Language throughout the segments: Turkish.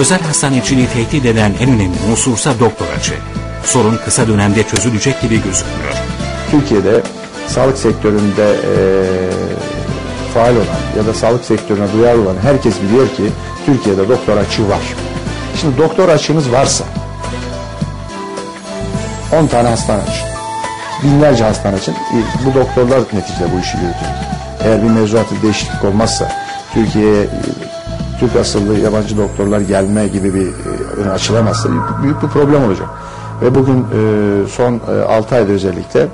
Özel hastaneciliği tehdit eden en önemli unsursa doktor açığı. Sorun kısa dönemde çözülecek gibi gözükmüyor. Türkiye'de sağlık sektöründe e, faal olan ya da sağlık sektörüne duyarlı olan herkes biliyor ki Türkiye'de doktor açığı var. Şimdi doktor açığınız varsa 10 tane hastane açın. Binlerce hastane açın. E, Bu doktorlar neticede bu işi yürütüyor. Eğer bir mevzuatı değişiklik olmazsa Türkiye'ye e, Türk asıllı yabancı doktorlar gelme gibi bir e, önü açılamazsa büyük, bir problem olacak. Ve bugün e, son e, 6 ayda özellikle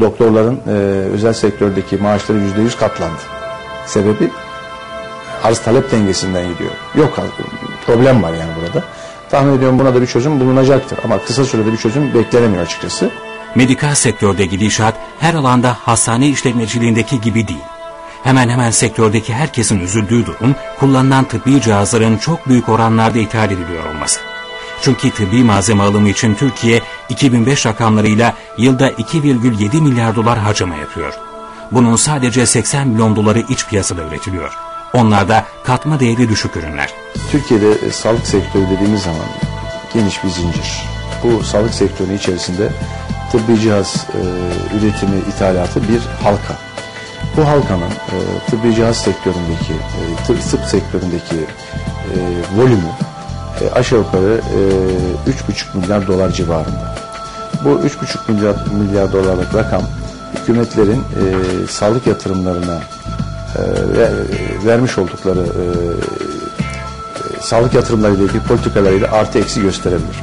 doktorların e, özel sektördeki maaşları yüzde yüz katlandı. Sebebi arz talep dengesinden gidiyor. Yok problem var yani burada. Tahmin ediyorum buna da bir çözüm bulunacaktır. Ama kısa sürede bir çözüm beklenemiyor açıkçası. Medikal sektörde gidişat her alanda hastane işletmeciliğindeki gibi değil. Hemen hemen sektördeki herkesin üzüldüğü durum kullanılan tıbbi cihazların çok büyük oranlarda ithal ediliyor olması. Çünkü tıbbi malzeme alımı için Türkiye 2005 rakamlarıyla yılda 2,7 milyar dolar harcama yapıyor. Bunun sadece 80 milyon doları iç piyasada üretiliyor. Onlar da katma değeri düşük ürünler. Türkiye'de e, sağlık sektörü dediğimiz zaman geniş bir zincir. Bu sağlık sektörünün içerisinde tıbbi cihaz e, üretimi, ithalatı bir halka. Bu halkanın e, tıbbi cihaz sektöründeki, e, tıp, sektöründeki e, volümü e, aşağı yukarı e, 3,5 milyar dolar civarında. Bu 3,5 milyar, milyar dolarlık rakam hükümetlerin e, sağlık yatırımlarına e, ve, vermiş oldukları e, sağlık yatırımları ile ilgili politikalarıyla artı eksi gösterebilir.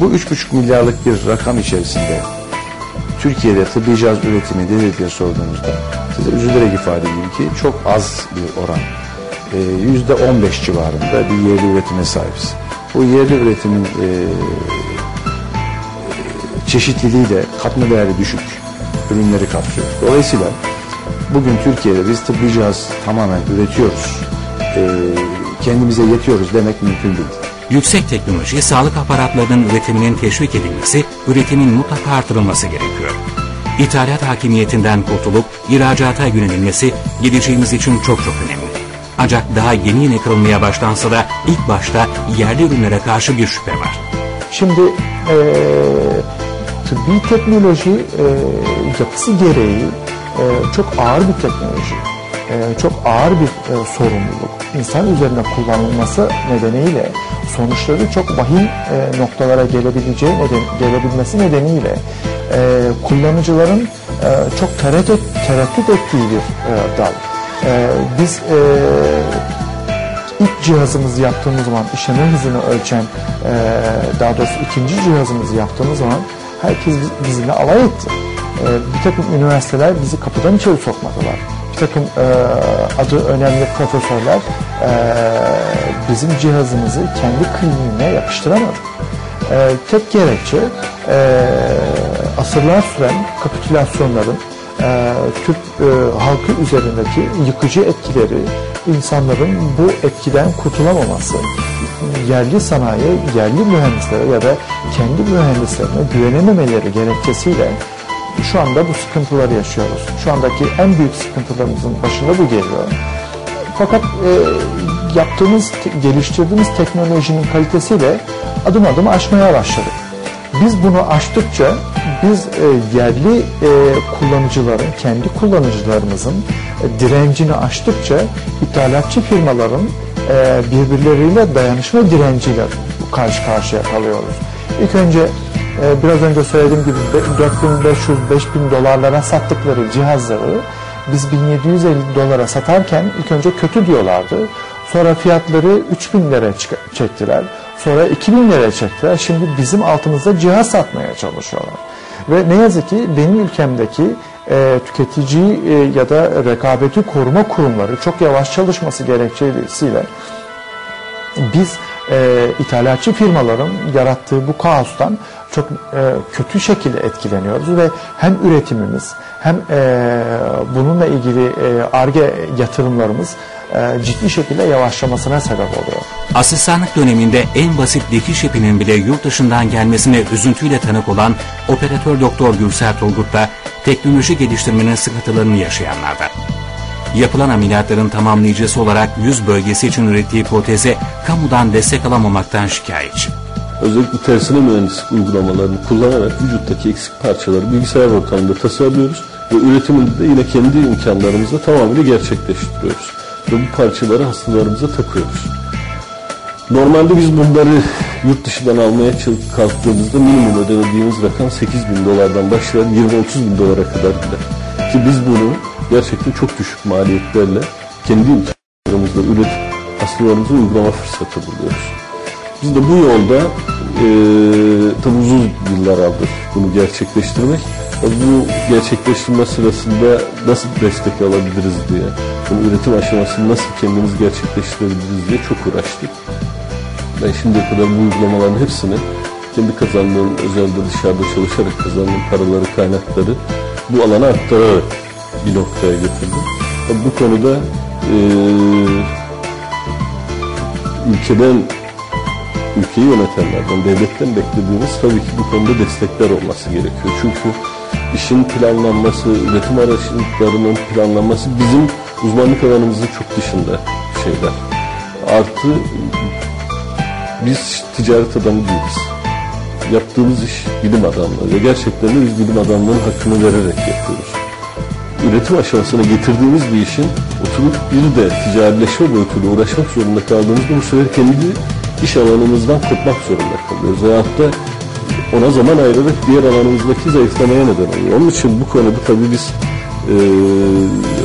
Bu 3,5 milyarlık bir rakam içerisinde Türkiye'de tıbbi cihaz üretimi nedir diye sorduğunuzda size üzülerek ifade edeyim ki çok az bir oran. Yüzde 15 civarında bir yerli üretime sahibiz. Bu yerli üretimin e, çeşitliliği de katma değeri düşük ürünleri kapsıyor. Dolayısıyla bugün Türkiye'de biz tıbbi cihaz tamamen üretiyoruz. E, kendimize yetiyoruz demek mümkün değil. Yüksek teknoloji sağlık aparatlarının üretiminin teşvik edilmesi, üretimin mutlaka artırılması gerekiyor. İthalat hakimiyetinden kurtulup ihracata yönelilmesi geleceğimiz için çok çok önemli. Ancak daha yeni yeni kırılmaya başlansa da ilk başta yerli ürünlere karşı bir şüphe var. Şimdi e, tıbbi teknoloji e, yapısı gereği e, çok ağır bir teknoloji. E, çok ağır bir e, sorumluluk. İnsan üzerine kullanılması nedeniyle sonuçları çok vahim e, noktalara gelebileceği neden, gelebilmesi nedeniyle kullanıcıların çok tereddüt, tereddüt ettiği bir dal. Biz ilk cihazımızı yaptığımız zaman işleme hızını ölçen daha doğrusu ikinci cihazımızı yaptığımız zaman herkes bizimle alay etti. Bir takım üniversiteler bizi kapıdan içeri sokmadılar. Takım e, adı önemli profesörler e, bizim cihazımızı kendi kliniğine yapıştıramadı. E, tek gerekçe e, asırlar süren kapitülasyonların e, Türk e, halkı üzerindeki yıkıcı etkileri, insanların bu etkiden kurtulamaması, yerli sanayi, yerli mühendislere ya da kendi mühendislerine güvenememeleri gerekçesiyle şu anda bu sıkıntıları yaşıyoruz. Şu andaki en büyük sıkıntılarımızın başında bu geliyor. Fakat e, yaptığımız, geliştirdiğimiz teknolojinin kalitesiyle adım adım aşmaya başladık. Biz bunu aştıkça biz e, yerli e, kullanıcıların, kendi kullanıcılarımızın e, direncini aştıkça ithalatçı firmaların e, birbirleriyle dayanışma direnciyle karşı karşıya kalıyoruz. İlk önce e, biraz önce söylediğim gibi 4500-5000 dolarlara sattıkları cihazları biz 1750 dolara satarken ilk önce kötü diyorlardı. Sonra fiyatları 3000 lira çektiler. Sonra 2000 lira çektiler. Şimdi bizim altımızda cihaz satmaya çalışıyorlar. Ve ne yazık ki benim ülkemdeki e, tüketici e, ya da rekabeti koruma kurumları çok yavaş çalışması gerekçesiyle biz e, ithalatçı firmaların yarattığı bu kaostan çok e, kötü şekilde etkileniyoruz ve hem üretimimiz hem e, bununla ilgili ARGE e, yatırımlarımız e, ciddi şekilde yavaşlamasına sebep oluyor. Asistanlık döneminde en basit dikiş ipinin bile yurt dışından gelmesine üzüntüyle tanık olan operatör doktor Gürsel Turgut da teknoloji geliştirmenin sıkıntılarını yaşayanlardan. yapılan ameliyatların tamamlayıcısı olarak yüz bölgesi için ürettiği proteze kamudan destek alamamaktan şikayetçi. Özellikle tersine mühendislik uygulamalarını kullanarak vücuttaki eksik parçaları bilgisayar ortamında tasarlıyoruz ve üretimini de yine kendi imkanlarımızla tamamıyla gerçekleştiriyoruz. Ve bu parçaları hastalarımıza takıyoruz. Normalde biz bunları yurt dışından almaya kalktığımızda minimum ödediğimiz rakam 8 bin dolardan başlayan 20-30 bin dolara kadar gider. Ki biz bunu gerçekten çok düşük maliyetlerle kendi imkanlarımızla üretip hastalarımıza uygulama fırsatı buluyoruz. Biz de bu yolda e, tabi uzun yıllar aldı bunu gerçekleştirmek. Bu gerçekleştirme sırasında nasıl destek alabiliriz diye, bunu üretim aşamasını nasıl kendimiz gerçekleştirebiliriz diye çok uğraştık. Ben şimdiye kadar bu uygulamaların hepsini kendi kazandığım özelde dışarıda çalışarak kazandığım paraları, kaynakları bu alana aktararak bir noktaya getirdim. Bu konuda e, ülkeden ülkeyi yönetenlerden, devletten beklediğimiz tabii ki bu konuda destekler olması gerekiyor. Çünkü işin planlanması, üretim araçlarının planlanması bizim uzmanlık alanımızın çok dışında şeyler. Artı biz ticaret adamı değiliz. Yaptığımız iş bilim adamları ve gerçekten de biz bilim adamlarının hakkını vererek yapıyoruz. Üretim aşamasına getirdiğimiz bir işin oturup bir de ticarileşme boyutuyla uğraşmak zorunda kaldığımızda bu sefer kendi iş alanımızdan kopmak zorunda kalıyoruz. Veyahut da ona zaman ayırarak diğer alanımızdaki zayıflamaya neden oluyor. Onun için bu konuda tabii biz e,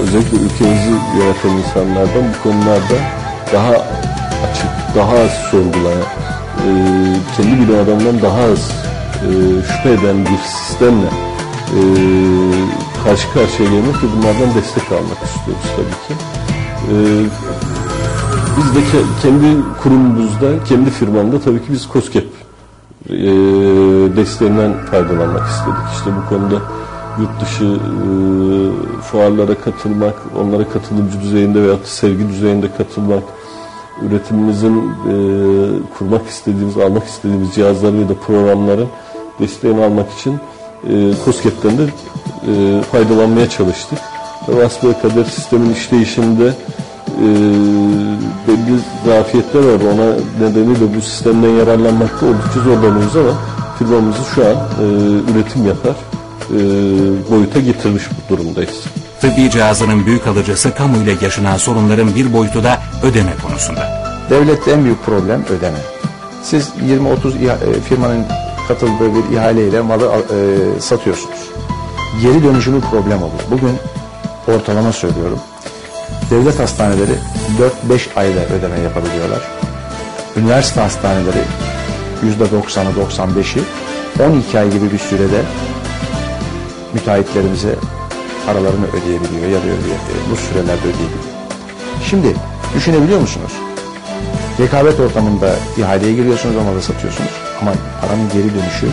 özellikle ülkemizi yöneten insanlardan bu konularda daha açık, daha az sorgulayan, e, kendi bilim adamından daha az e, şüphe eden bir sistemle e, karşı karşıya gelmek ve bunlardan destek almak istiyoruz tabii ki. E, biz de ke kendi kurumumuzda, kendi firmamda tabii ki biz COSGAP e, desteğinden faydalanmak istedik. İşte bu konuda yurt dışı e, fuarlara katılmak, onlara katılımcı düzeyinde veya sergi düzeyinde katılmak, üretimimizin e, kurmak istediğimiz, almak istediğimiz cihazları ya da programların desteğini almak için e, COSGAP'ten de e, faydalanmaya çalıştık. Ve Asbel sistemin işleyişinde belli zafiyetler var. Ona nedeniyle bu sistemden yararlanmakta oldukça zorlanıyoruz ama firmamızı şu an e, üretim yapar e, boyuta getirmiş bu durumdayız. Tıbbi cihazların büyük alıcısı kamu ile yaşanan sorunların bir boyutu da ödeme konusunda. Devlette en büyük problem ödeme. Siz 20-30 e, firmanın katıldığı bir ihaleyle malı e, satıyorsunuz. Geri dönüşümü problem olur. Bugün ortalama söylüyorum. Devlet hastaneleri 4-5 ayda ödeme yapabiliyorlar. Üniversite hastaneleri %90'ı 95'i 12 ay gibi bir sürede müteahhitlerimize paralarını ödeyebiliyor ya da ödeye, bu sürelerde ödeyebiliyor. Şimdi düşünebiliyor musunuz? Rekabet ortamında ihaleye giriyorsunuz ama da satıyorsunuz ama paranın geri dönüşü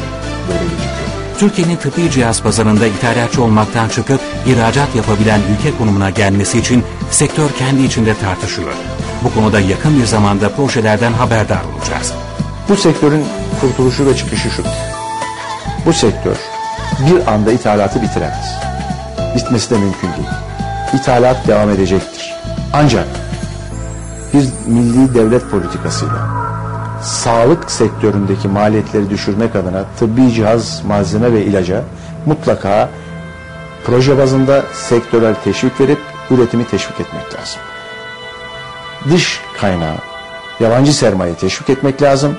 böyle şey. Türkiye'nin tıbbi cihaz pazarında ithalatçı olmaktan çıkıp ihracat yapabilen ülke konumuna gelmesi için sektör kendi içinde tartışıyor. Bu konuda yakın bir zamanda projelerden haberdar olacağız. Bu sektörün kurtuluşu ve çıkışı şudur. Bu sektör bir anda ithalatı bitiremez. Bitmesi de mümkün değil. İthalat devam edecektir. Ancak bir milli devlet politikasıyla sağlık sektöründeki maliyetleri düşürmek adına tıbbi cihaz, malzeme ve ilaca mutlaka proje bazında sektörel teşvik verip üretimi teşvik etmek lazım. Dış kaynağı, yabancı sermaye teşvik etmek lazım.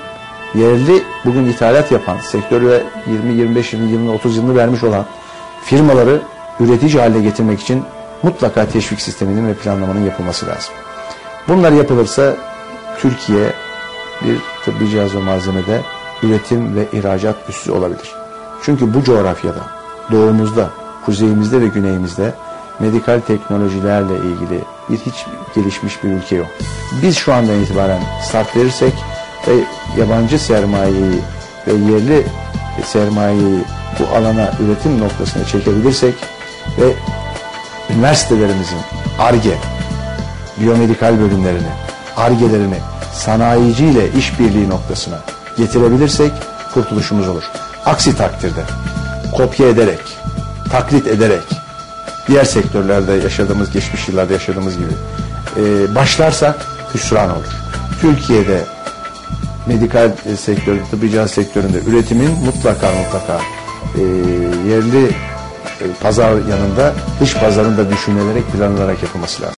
Yerli bugün ithalat yapan, sektörü 20-25 yılını, 30 yılını vermiş olan firmaları üretici haline getirmek için mutlaka teşvik sisteminin ve planlamanın yapılması lazım. Bunlar yapılırsa Türkiye bir tıbbi cihaz ve malzemede üretim ve ihracat üssü olabilir. Çünkü bu coğrafyada, doğumuzda, kuzeyimizde ve güneyimizde medikal teknolojilerle ilgili bir hiç gelişmiş bir ülke yok. Biz şu andan itibaren start verirsek ve yabancı sermayeyi ve yerli sermayeyi bu alana üretim noktasına çekebilirsek ve üniversitelerimizin ARGE, biyomedikal bölümlerini, ARGE'lerini sanayiciyle işbirliği noktasına getirebilirsek kurtuluşumuz olur. Aksi takdirde kopya ederek, taklit ederek diğer sektörlerde yaşadığımız, geçmiş yıllarda yaşadığımız gibi e, başlarsak hüsran olur. Türkiye'de medikal e, sektörü, tıbbi cihaz sektöründe üretimin mutlaka mutlaka e, yerli e, pazar yanında dış pazarın da düşünülerek planlanarak yapılması lazım.